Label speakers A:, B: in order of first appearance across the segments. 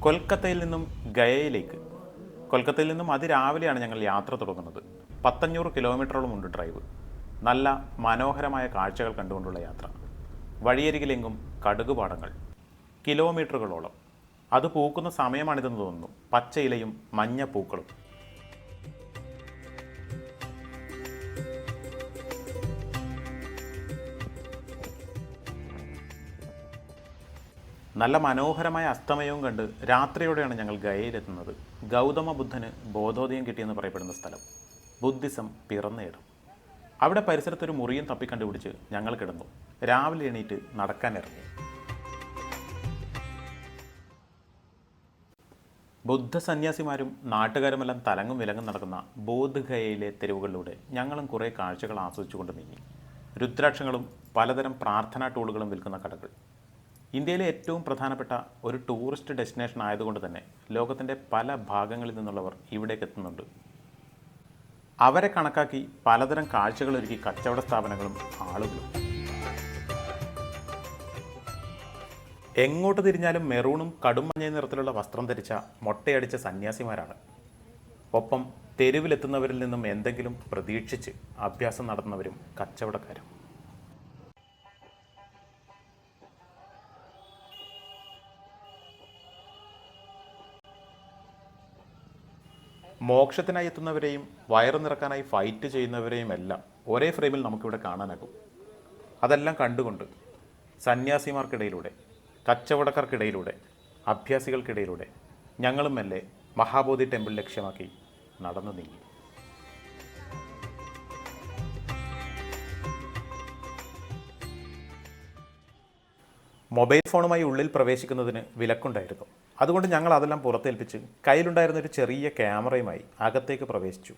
A: കൊൽക്കത്തയിൽ നിന്നും ഗയയിലേക്ക്. കൊൽക്കത്തയിൽ നിന്നും അതിരാവിലെയാണ് ഞങ്ങൾ യാത്ര തുടങ്ങുന്നത്. പത്തഞ്ഞൂറ് കിലോമീറ്ററോളം ഉണ്ട് ഡ്രൈവ്. നല്ല മനോഹരമായ കാഴ്ചകൾ കണ്ടുകൊണ്ടുള്ള യാത്ര. വഴിയരികിലെങ്കും കടുകുപാടങ്ങൾ. കിലോമീറ്ററുകളോളം. അത് പൂക്കുന്ന സമയമാണിതെന്ന് തോന്നുന്നു. പച്ചയിലയും മഞ്ഞ പൂക്കളും. നല്ല മനോഹരമായ അസ്തമയവും കണ്ട് രാത്രിയോടെയാണ് ഞങ്ങൾ ഗയയിലെത്തുന്നത്. ഗൗതമ ബുദ്ധന് ബോധോദയം കിട്ടിയെന്ന് പറയപ്പെടുന്ന സ്ഥലം ബുദ്ധിസം പിറന്ന ഇടം അവിടെ പരിസരത്തൊരു മുറിയും തപ്പിക്കണ്ടുപിടിച്ച് ഞങ്ങൾ കിടന്നു. രാവിലെ എണീറ്റ് നടക്കാൻ ഇറങ്ങി. ബുദ്ധ സന്യാസിമാരും നാട്ടുകാരുമെല്ലാം തലങ്ങും വിലങ്ങും നടക്കുന്ന ബോധ്ഗയയിലെ തെരുവുകളിലൂടെ ഞങ്ങളും കുറേ കാഴ്ചകൾ ആസ്വദിച്ചുകൊണ്ട് നീങ്ങി. രുദ്രാക്ഷങ്ങളും പലതരം പ്രാർത്ഥനാ ടൂളുകളും വിൽക്കുന്ന കടകൾ. ഇന്ത്യയിലെ ഏറ്റവും പ്രധാനപ്പെട്ട ഒരു ടൂറിസ്റ്റ് ഡെസ്റ്റിനേഷൻ ആയതുകൊണ്ട് തന്നെ ലോകത്തിന്റെ പല ഭാഗങ്ങളിൽ നിന്നുള്ളവർ ഇവിടേക്ക് എത്തുന്നുണ്ട്. അവരെ കണക്കാക്കി പലതരം കാഴ്ചകളൊരുക്കി കച്ചവട സ്ഥാപനങ്ങളും ആളുകളും. എങ്ങോട്ട് തിരിഞ്ഞാലും മെറൂണും കടുമഞ്ഞ നിറത്തിലുള്ള വസ്ത്രം ധരിച്ച മൊട്ടയടിച്ച സന്യാസിമാരാണ്. ഒപ്പം തെരുവിലെത്തുന്നവരിൽ നിന്നും എന്തെങ്കിലും പ്രതീക്ഷിച്ച് അഭ്യാസം നടത്തുന്നവരും കച്ചവടക്കാരും. മോക്ഷത്തിനായി എത്തുന്നവരെയും വയറ് നിറക്കാനായി ഫൈറ്റ് ചെയ്യുന്നവരെയും എല്ലാം ഒരേ ഫ്രെയിമിൽ നമുക്കിവിടെ കാണാനാകും. അതെല്ലാം കണ്ടുകൊണ്ട് സന്യാസിമാർക്കിടയിലൂടെ കച്ചവടക്കാർക്കിടയിലൂടെ അഭ്യാസികൾക്കിടയിലൂടെ ഞങ്ങളും മെല്ലെ മഹാബോധി ടെമ്പിൾ ലക്ഷ്യമാക്കി നടന്നു നീങ്ങി. മൊബൈൽ ഫോണുമായി ഉള്ളിൽ പ്രവേശിക്കുന്നതിന് വിലക്കുണ്ടായിരുന്നു. അതുകൊണ്ട് ഞങ്ങൾ അതെല്ലാം പുറത്തേൽപ്പിച്ച് കയ്യിലുണ്ടായിരുന്ന ഒരു ചെറിയ ക്യാമറയുമായി അകത്തേക്ക് പ്രവേശിച്ചു.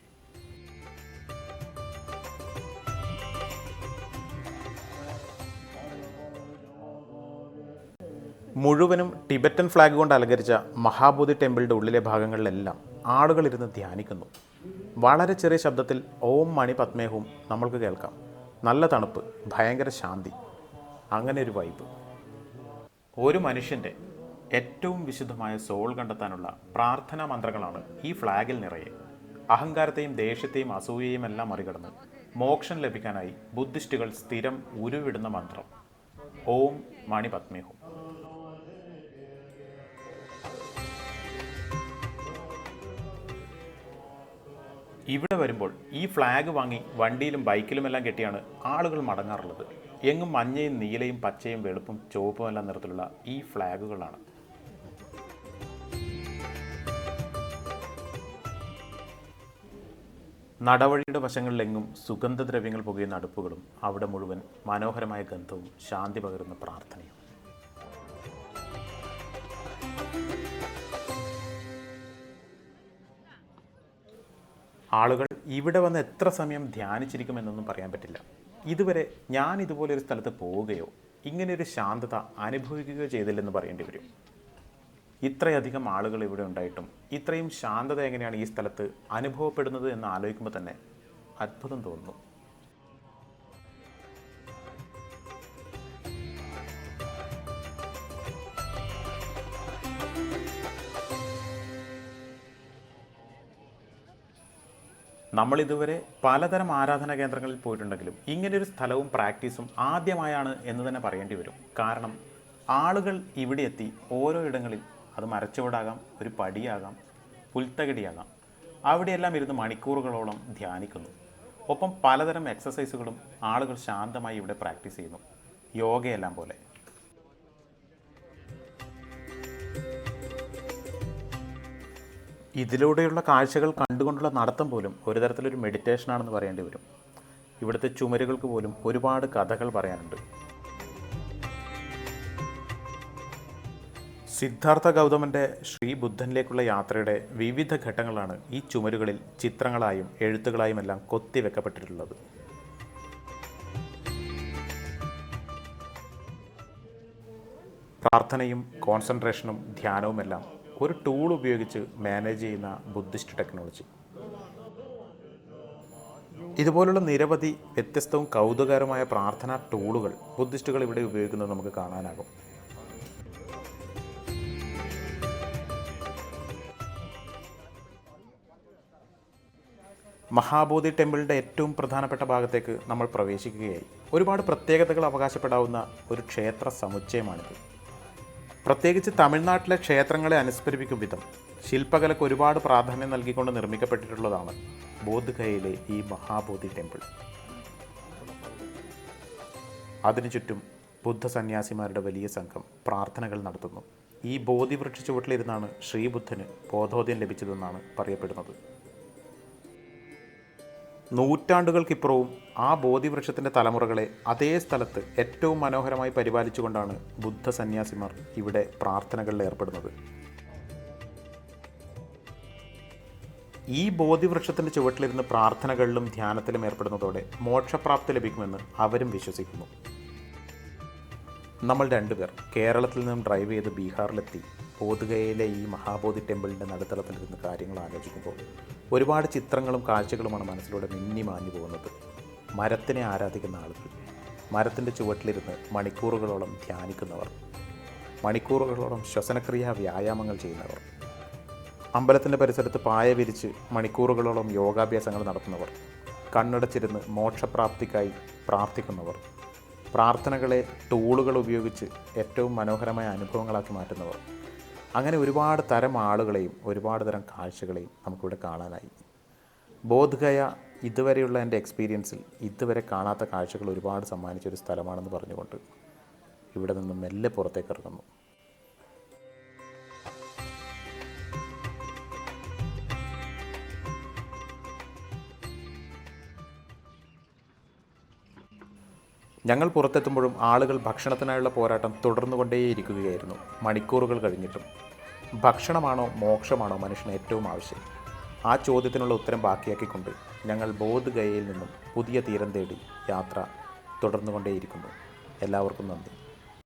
A: മുഴുവനും ടിബറ്റൻ ഫ്ലാഗ് കൊണ്ട് അലങ്കരിച്ച മഹാബോധി ടെമ്പിളിന്റെ ഉള്ളിലെ ഭാഗങ്ങളിലെല്ലാം ആളുകൾ ഇരുന്ന് ധ്യാനിക്കുന്നു. വളരെ ചെറിയ ശബ്ദത്തിൽ ഓം മണി പത്മേഹവും നമ്മൾക്ക് കേൾക്കാം. നല്ല തണുപ്പ് ഭയങ്കര ശാന്തി അങ്ങനെ ഒരു വൈബ് ഒരു മനുഷ്യന്റെ ഏറ്റവും വിശുദ്ധമായ സോൾ കണ്ടെത്താനുള്ള പ്രാർത്ഥനാ മന്ത്രങ്ങളാണ് ഈ ഫ്ലാഗിൽ നിറയെ. അഹങ്കാരത്തെയും ദേഷ്യത്തെയും അസൂയയും എല്ലാം മറികടന്ന് മോക്ഷം ലഭിക്കാനായി ബുദ്ധിസ്റ്റുകൾ സ്ഥിരം ഉരുവിടുന്ന മന്ത്രം. ഓം മണി പത്മേഹം. ഇവിടെ വരുമ്പോൾ ഈ ഫ്ലാഗ് വാങ്ങി വണ്ടിയിലും ബൈക്കിലുമെല്ലാം കെട്ടിയാണ് ആളുകൾ മടങ്ങാറുള്ളത്. എങ്ങും മഞ്ഞയും നീലയും പച്ചയും വെളുപ്പും ചുവപ്പും എല്ലാം നിറത്തിലുള്ള ഈ ഫ്ലാഗുകളാണ്. നടവഴിയുടെ വശങ്ങളിലെങ്ങും സുഗന്ധദ്രവ്യങ്ങൾ പുകയുന്ന അടുപ്പുകളും അവിടെ മുഴുവൻ മനോഹരമായ ഗന്ധവും ശാന്തി പകരുന്ന പ്രാർത്ഥനയും. ആളുകൾ ഇവിടെ വന്ന് എത്ര സമയം ധ്യാനിച്ചിരിക്കുമെന്നൊന്നും പറയാൻ പറ്റില്ല. ഇതുവരെ ഞാൻ ഇതുപോലൊരു സ്ഥലത്ത് പോവുകയോ ഇങ്ങനെയൊരു ശാന്തത അനുഭവിക്കുകയോ ചെയ്തില്ലെന്ന് പറയേണ്ടി വരും. ഇത്രയധികം ആളുകൾ ഇവിടെ ഉണ്ടായിട്ടും ഇത്രയും ശാന്തത എങ്ങനെയാണ് ഈ സ്ഥലത്ത് അനുഭവപ്പെടുന്നത് എന്ന് ആലോചിക്കുമ്പോൾ തന്നെ അത്ഭുതം തോന്നുന്നു. നമ്മളിതുവരെ പലതരം ആരാധനാ കേന്ദ്രങ്ങളിൽ പോയിട്ടുണ്ടെങ്കിലും ഇങ്ങനെയൊരു സ്ഥലവും പ്രാക്ടീസും ആദ്യമായാണ് എന്ന് തന്നെ പറയേണ്ടി വരും. കാരണം ആളുകൾ ഇവിടെ എത്തി ഓരോ ഇടങ്ങളിൽ അത് മരച്ചുവടാകാം ഒരു പടിയാകാം പുൽത്തകടിയാകാം. അവിടെയെല്ലാം ഇരുന്ന് മണിക്കൂറുകളോളം ധ്യാനിക്കുന്നു. ഒപ്പം പലതരം എക്സസൈസുകളും ആളുകൾ ശാന്തമായി ഇവിടെ പ്രാക്ടീസ് ചെയ്യുന്നു. യോഗയെല്ലാം പോലെ. ഇതിലൂടെയുള്ള കാഴ്ചകൾ കണ്ടുകൊണ്ടുള്ള നടത്തം പോലും ഒരു തരത്തിലൊരു മെഡിറ്റേഷനാണെന്ന് പറയേണ്ടി വരും. ഇവിടുത്തെ ചുമരുകൾക്ക് പോലും ഒരുപാട് കഥകൾ പറയാനുണ്ട്. സിദ്ധാർത്ഥ ഗൗതമന്റെ ശ്രീ ബുദ്ധനിലേക്കുള്ള യാത്രയുടെ വിവിധ ഘട്ടങ്ങളാണ് ഈ ചുമരുകളിൽ ചിത്രങ്ങളായും എഴുത്തുകളായും എല്ലാം കൊത്തിവെക്കപ്പെട്ടിട്ടുള്ളത് പ്രാർത്ഥനയും കോൺസെൻട്രേഷനും ധ്യാനവുമെല്ലാം ഒരു ടൂൾ ഉപയോഗിച്ച് മാനേജ് ചെയ്യുന്ന ബുദ്ധിസ്റ്റ് ടെക്നോളജി. ഇതുപോലുള്ള നിരവധി വ്യത്യസ്തവും കൗതുകകരമായ പ്രാർത്ഥനാ ടൂളുകൾ ബുദ്ധിസ്റ്റുകൾ ഇവിടെ ഉപയോഗിക്കുന്നത് നമുക്ക് കാണാനാകും. മഹാബോധി ടെമ്പിളിന്റെ ഏറ്റവും പ്രധാനപ്പെട്ട ഭാഗത്തേക്ക് നമ്മൾ പ്രവേശിക്കുകയായി. ഒരുപാട് പ്രത്യേകതകൾ അവകാശപ്പെടാവുന്ന ഒരു ക്ഷേത്ര സമുച്ചയമാണിത്. പ്രത്യേകിച്ച് തമിഴ്നാട്ടിലെ ക്ഷേത്രങ്ങളെ അനുസ്മരിപ്പിക്കും വിധം ശില്പകലയ്ക്ക് ഒരുപാട് പ്രാധാന്യം നൽകിക്കൊണ്ട് നിർമ്മിക്കപ്പെട്ടിട്ടുള്ളതാണ് ബോധ്ഗയയിലെ ഈ മഹാബോധി ടെമ്പിൾ. അതിനു ചുറ്റും ബുദ്ധ സന്യാസിമാരുടെ വലിയ സംഘം പ്രാർത്ഥനകൾ നടത്തുന്നു. ഈ ബോധിവൃക്ഷ ചുവട്ടിലിരുന്നാണ് ശ്രീബുദ്ധന് ബോധോദയം ലഭിച്ചതെന്നാണ് പറയപ്പെടുന്നത്. നൂറ്റാണ്ടുകൾക്കിപ്പുറവും ആ ബോധിവൃക്ഷത്തിന്റെ തലമുറകളെ അതേ സ്ഥലത്ത് ഏറ്റവും മനോഹരമായി പരിപാലിച്ചുകൊണ്ടാണ് ബുദ്ധ സന്യാസിമാർ ഇവിടെ പ്രാർത്ഥനകളിൽ ഏർപ്പെടുന്നത്. ഈ ബോധിവൃക്ഷത്തിന്റെ ചുവട്ടിലിരുന്ന് പ്രാർത്ഥനകളിലും ധ്യാനത്തിലും ഏർപ്പെടുന്നതോടെ മോക്ഷപ്രാപ്തി ലഭിക്കുമെന്ന് അവരും വിശ്വസിക്കുന്നു. നമ്മൾ രണ്ടുപേർ കേരളത്തിൽ നിന്നും ഡ്രൈവ് ചെയ്ത് ബീഹാറിലെത്തി. ബോധഗയയിലെ ഈ മഹാബോധി ടെമ്പിളിന്റെ നടുത്തളത്തിലിരുന്ന് കാര്യങ്ങൾ ആലോചിക്കുമ്പോൾ ഒരുപാട് ചിത്രങ്ങളും കാഴ്ചകളുമാണ് മനസ്സിലൂടെ മിന്നി മാഞ്ഞു പോകുന്നത്. മരത്തിനെ ആരാധിക്കുന്ന ആളുകൾ മരത്തിന്റെ ചുവട്ടിലിരുന്ന് മണിക്കൂറുകളോളം ധ്യാനിക്കുന്നവർ മണിക്കൂറുകളോളം ശ്വസനക്രിയ വ്യായാമങ്ങൾ ചെയ്യുന്നവർ അമ്പലത്തിന്റെ പരിസരത്ത് പായ വിരിച്ച് മണിക്കൂറുകളോളം യോഗാഭ്യാസങ്ങൾ നടത്തുന്നവർ കണ്ണടച്ചിരുന്ന് മോക്ഷപ്രാപ്തിക്കായി പ്രാർത്ഥിക്കുന്നവർ പ്രാർത്ഥനകളെ ടൂളുകൾ ഉപയോഗിച്ച് ഏറ്റവും മനോഹരമായ അനുഭവങ്ങളാക്കി മാറ്റുന്നവർ. അങ്ങനെ ഒരുപാട് തരം ആളുകളെയും ഒരുപാട് തരം കാഴ്ചകളെയും നമുക്കിവിടെ കാണാനായി. ബോധ്ഗയ ഇതുവരെയുള്ള എന്റെ എക്സ്പീരിയൻസിൽ ഇതുവരെ കാണാത്ത കാഴ്ചകൾ ഒരുപാട് സമ്മാനിച്ച ഒരു സ്ഥലമാണെന്ന് പറഞ്ഞുകൊണ്ട് ഇവിടെ നിന്നും മെല്ലെ പുറത്തേക്ക് ഇറങ്ങുന്നു. ഞങ്ങൾ പുറത്തെത്തുമ്പോഴും ആളുകൾ ഭക്ഷണത്തിനായുള്ള പോരാട്ടം തുടർന്നുകൊണ്ടേയിരിക്കുകയായിരുന്നു. മണിക്കൂറുകൾ കഴിഞ്ഞിട്ടും. ഭക്ഷണമാണോ മോക്ഷമാണോ മനുഷ്യന് ഏറ്റവും ആവശ്യം? ആ ചോദ്യത്തിനുള്ള ഉത്തരം ബാക്കിയാക്കിക്കൊണ്ട് ഞങ്ങൾ ബോധ് ഗയയിൽ നിന്നും പുതിയ തീരം തേടി യാത്ര തുടർന്നുകൊണ്ടേയിരിക്കുന്നു. എല്ലാവർക്കും നന്ദി.